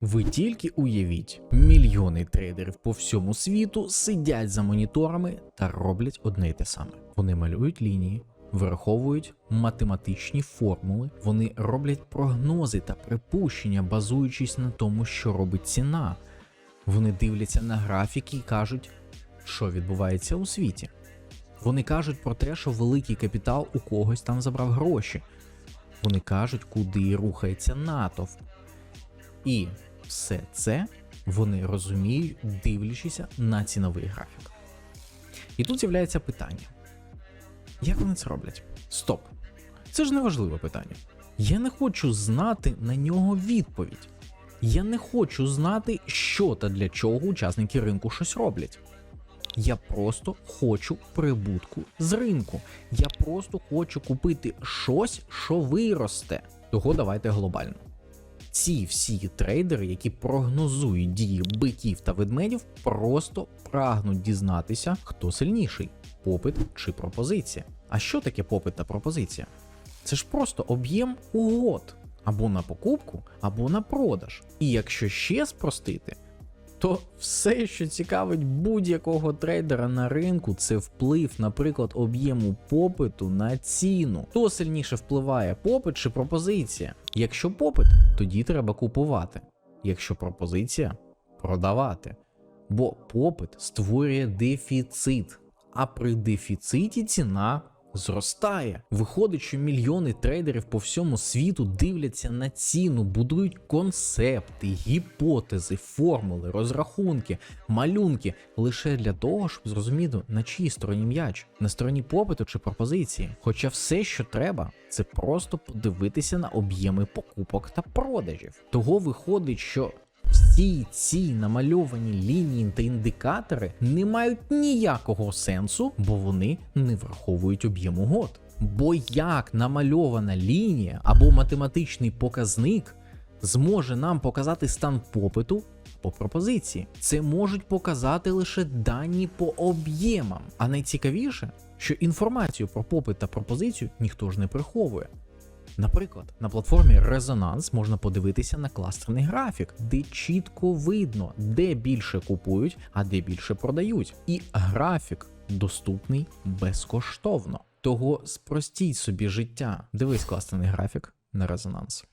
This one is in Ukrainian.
Ви тільки уявіть, мільйони трейдерів по всьому світу сидять за моніторами та роблять одне й те саме. Вони малюють лінії, враховують математичні формули, вони роблять прогнози та припущення, базуючись на тому, що робить ціна. Вони дивляться на графіки і кажуть, що відбувається у світі. Вони кажуть про те, що великий капітал у когось там забрав гроші. Вони кажуть, куди рухається натовп. І все це вони розуміють, дивлячися на ціновий графік. І тут з'являється питання: як вони це роблять? Стоп! Це ж не важливе питання. Я не хочу знати на нього відповідь. Я не хочу знати, що та для чого учасники ринку щось роблять. Я просто хочу прибутку з ринку. Я просто хочу купити щось, що виросте. Того давайте глобально. Ці всі трейдери, які прогнозують дії биків та ведмедів, просто прагнуть дізнатися, хто сильніший попит чи пропозиція. А що таке попит та пропозиція? Це ж просто об'єм угод або на покупку, або на продаж. І якщо ще спростити, то все, що цікавить будь-якого трейдера на ринку, це вплив, наприклад, об'єму попиту на ціну. Хто сильніше впливає, попит чи пропозиція? Якщо попит, тоді треба купувати. Якщо пропозиція продавати. Бо попит створює дефіцит, а при дефіциті ціна зростає. Виходить, що мільйони трейдерів по всьому світу дивляться на ціну, будують концепти, гіпотези, формули, розрахунки, малюнки лише для того, щоб зрозуміти, на чиїй стороні м'яч, на стороні попиту чи пропозиції. Хоча все, що треба, це просто подивитися на об'єми покупок та продажів. Того виходить, що всі ці намальовані лінії та індикатори не мають ніякого сенсу, бо вони не враховують об'єм угод. Бо як намальована лінія або математичний показник зможе нам показати стан попиту по пропозиції? Це можуть показати лише дані по об'ємам. А найцікавіше, що інформацію про попит та пропозицію ніхто ж не приховує. Наприклад, на платформі Резонанс можна подивитися на кластерний графік, де чітко видно, де більше купують, а де більше продають. І графік доступний безкоштовно. Того спростіть собі життя. Дивись кластерний графік на резонанс.